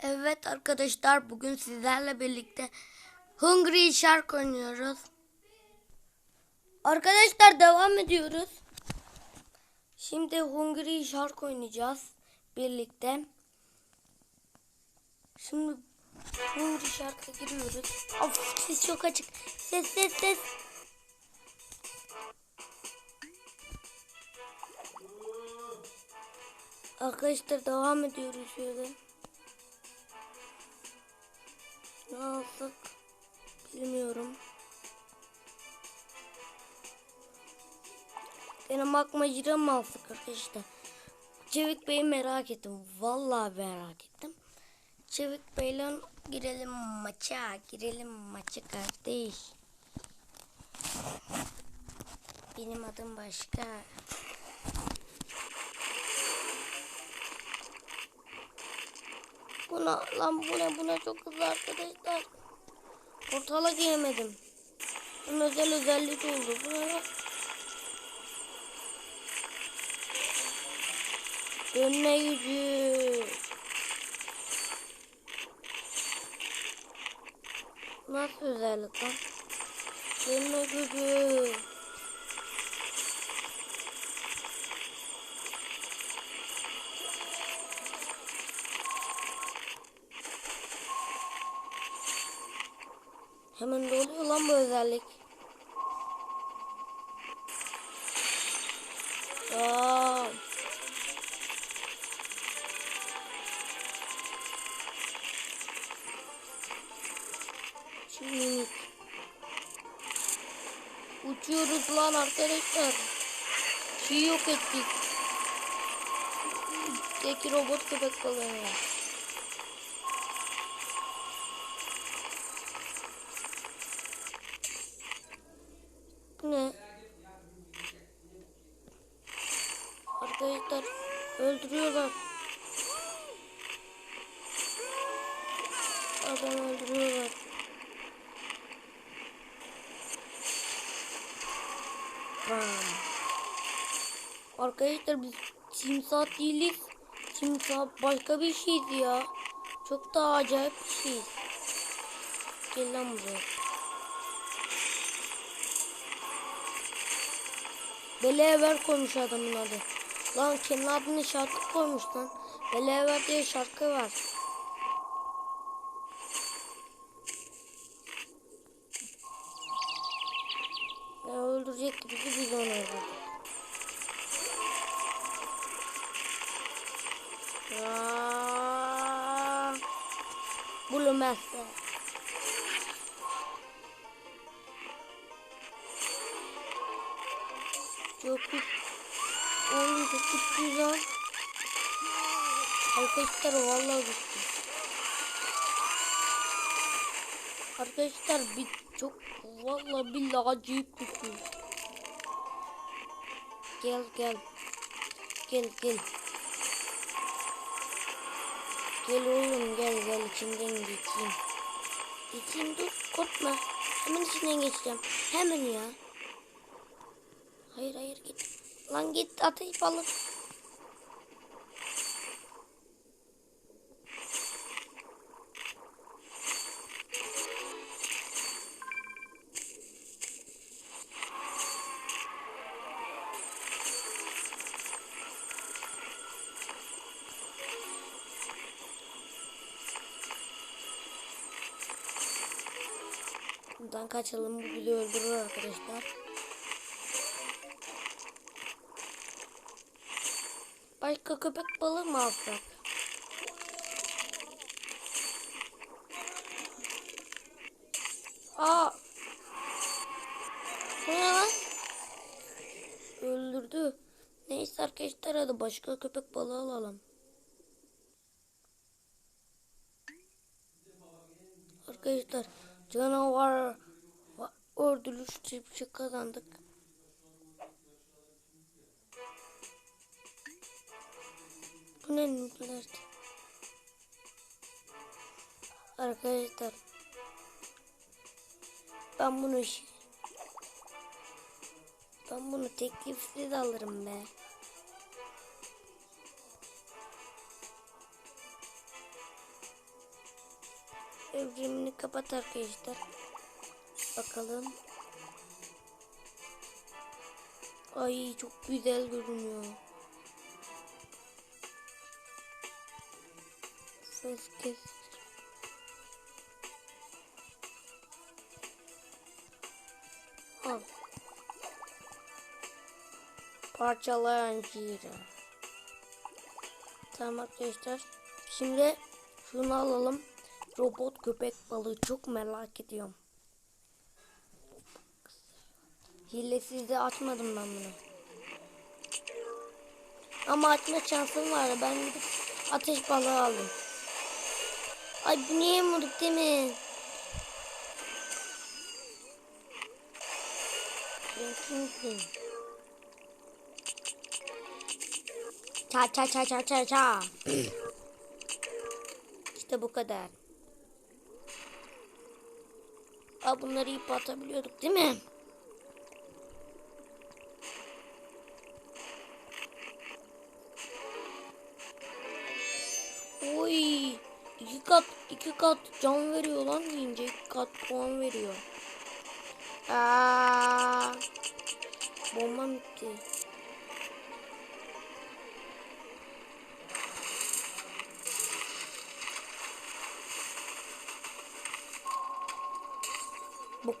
Evet arkadaşlar bugün sizlerle birlikte Hungry Shark oynuyoruz. Arkadaşlar devam ediyoruz. Şimdi Hungry Shark oynayacağız birlikte. Şimdi Hungry Shark'a giriyoruz. Of ses çok açık. Ses ses ses. Arkadaşlar devam ediyoruz şöyle. Ne bilmiyorum. Benim makmacıra mı alsak arkadaşlar? Çevik Bey'i merak ettim. Vallahi merak ettim. Çevik Bey'le girelim maça. Girelim maça kardeş. Benim adım başka. Buna lan bu ne bu ne çok hızlı arkadaşlar. Portala giremedim. Bunun özel özellik oldu. Bu ne? Dönme gücü. Nasıl özellik lan? Dönme gücü. Hemen doluyor lan bu özellik. Aa. Şimdi uçuyoruz lan arkadaşlar. Şey yok ettik. Teki robot köpek balığı. Bu ne? Arkadaşlar öldürüyorlar. Adam öldürüyorlar. Bam. Arkadaşlar biz timsah değiliz. Timsah başka bir şeydi ya. Çok daha acayip bir şey. Gel lan buraya. Belever koymuş adamın adı. Lan kendi adını şarkı koymuş lan. Belever diye şarkı var. Ya öldürecek bizi biz onu öldürdük. Aa, Bulunmazsa. Çok güzel. Oğlum çok güzel. Arkadaşlar vallahi güçlü. Arkadaşlar bir çok vallahi billahi acayip güçlü. Gel gel. Gel gel. Gel oğlum gel gel içinden geçeyim. Geçeyim dur korkma. Hemen içinden geçeceğim. Hemen ya. Hayır hayır git. Lan git ateş balık. Buradan kaçalım bu bizi öldürür arkadaşlar. Başka köpek balığı mı alsak? Aa. Bu ne lan? Öldürdü. Neyse arkadaşlar hadi başka köpek balığı alalım. Arkadaşlar canavar öldürüş çiftçi kazandık. Bu ne nükleer? Arkadaşlar ben bunu şi- ben bunu teklifsiz alırım be. Evrimini kapat arkadaşlar. Bakalım. Ay çok güzel görünüyor. Ses kes. Al. Parçalayan cira. Tamam arkadaşlar. Şimdi şunu alalım. Robot köpek balığı çok merak ediyorum. Hilesiz de açmadım ben bunu. Ama açma şansım vardı. Ben gidip ateş balığı aldım. Ay niye vurduk değil mi? Kimsin? Ça ça ça ça ça ça. işte bu kadar. Aa, bunları ip atabiliyorduk değil mi? İki kat, can veriyor lan deyince iki kat puan veriyor. Aa, bomba bitti. Bak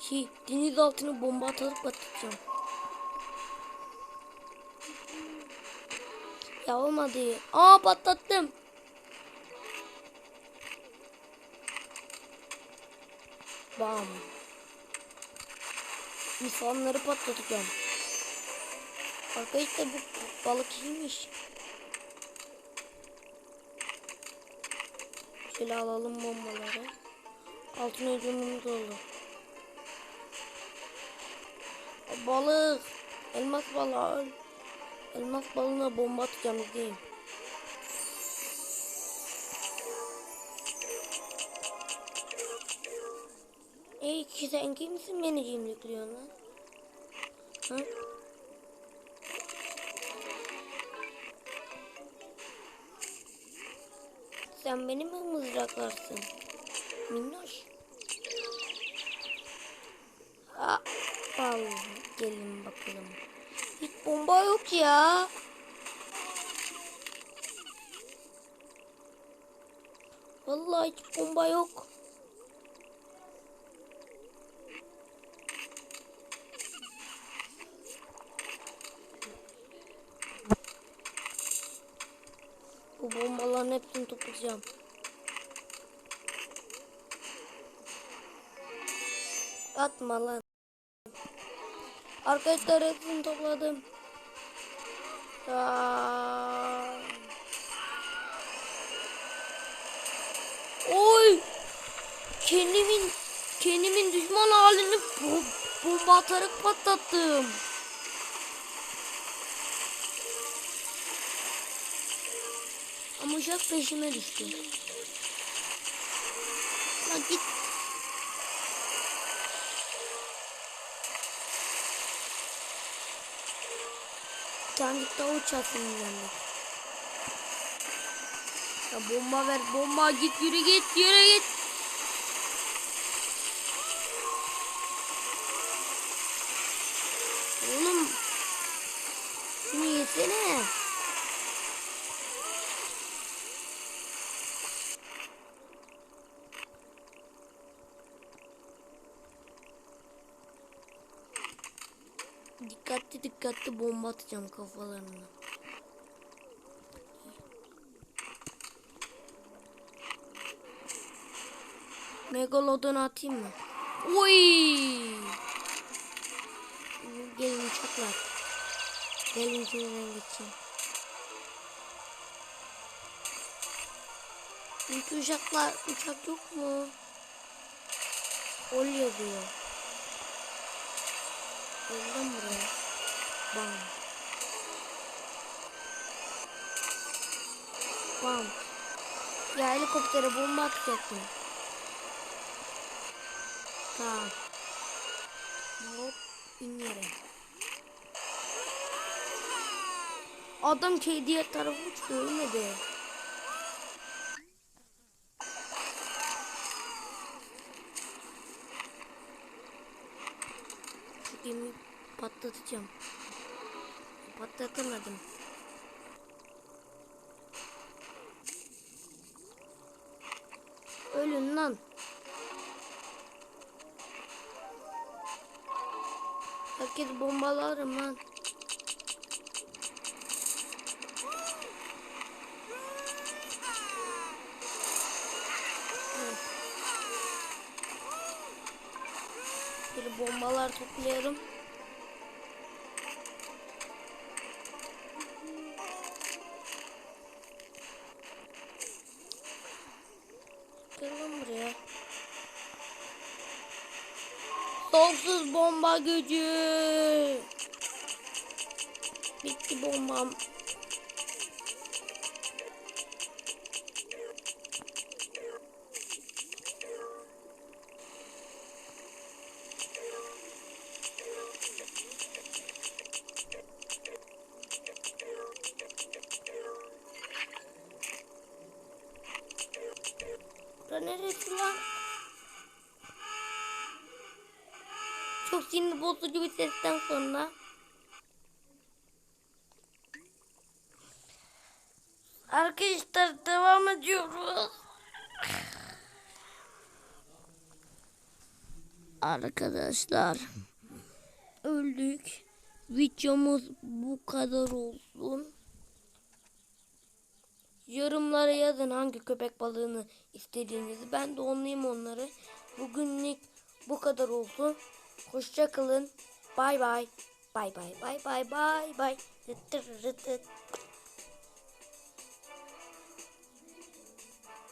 şey deniz altına bomba atarak patlatacağım. Ya olmadı. Aa patlattım. Bam. İnsanları patlatacağım. Arkadaşlar bu balık iyiymiş. Şöyle alalım bombaları. Altın hücumumuz oldu. Balık. Elmas balığı. Elmas balığına bomba atacağım izleyin. Ey ki sen kimsin beni cimrikliyorsun lan? Hı? Sen beni mi mızraklarsın? Minnoş. Aa, al gelin bakalım. Hiç bomba yok ya. Vallahi hiç bomba yok. Bu bombaların hepsini toplayacağım. Atma lan. Arkadaşlar hepsini topladım. Aa. Oy! Kendimin kendimin düşman halini bo- bomba atarak patlattım. Uçak peşime düştü. Lan git. Bir tane daha uçak yanında. Ya bomba ver bomba git yürü git yürü git. Oğlum. Şunu yesene. Dikkatli dikkatli bomba atacağım kafalarına. Megalodon atayım mı? Oy! Gelin uçaklar. Gelin içinden geçeyim. İlk uçaklar, uçak yok mu? Oluyor diyor. Geldim buraya. Bam. Bam. Ya helikoptere bomba atacaktım. Tamam. Hop in yere. Adam şey diğer tarafa uçtu ölmedi. Gemiyi patlatacağım. Patlatamadım. Ölün lan. Herkes bombalarım lan. Evet. Bir bombalar toplayalım. Lan buraya. Soğuksuz bomba gücü. Bitti bombam. Bura neresi lan? Çok sinir bozucu bir sesten sonra. Arkadaşlar devam ediyoruz. Arkadaşlar öldük. Videomuz bu kadar olsun. Yorumlara yazın hangi köpek balığını istediğinizi. Ben de onlayayım onları. Bugünlük bu kadar olsun. Hoşça kalın. Bay bay. Bay bay bay bay bay bay.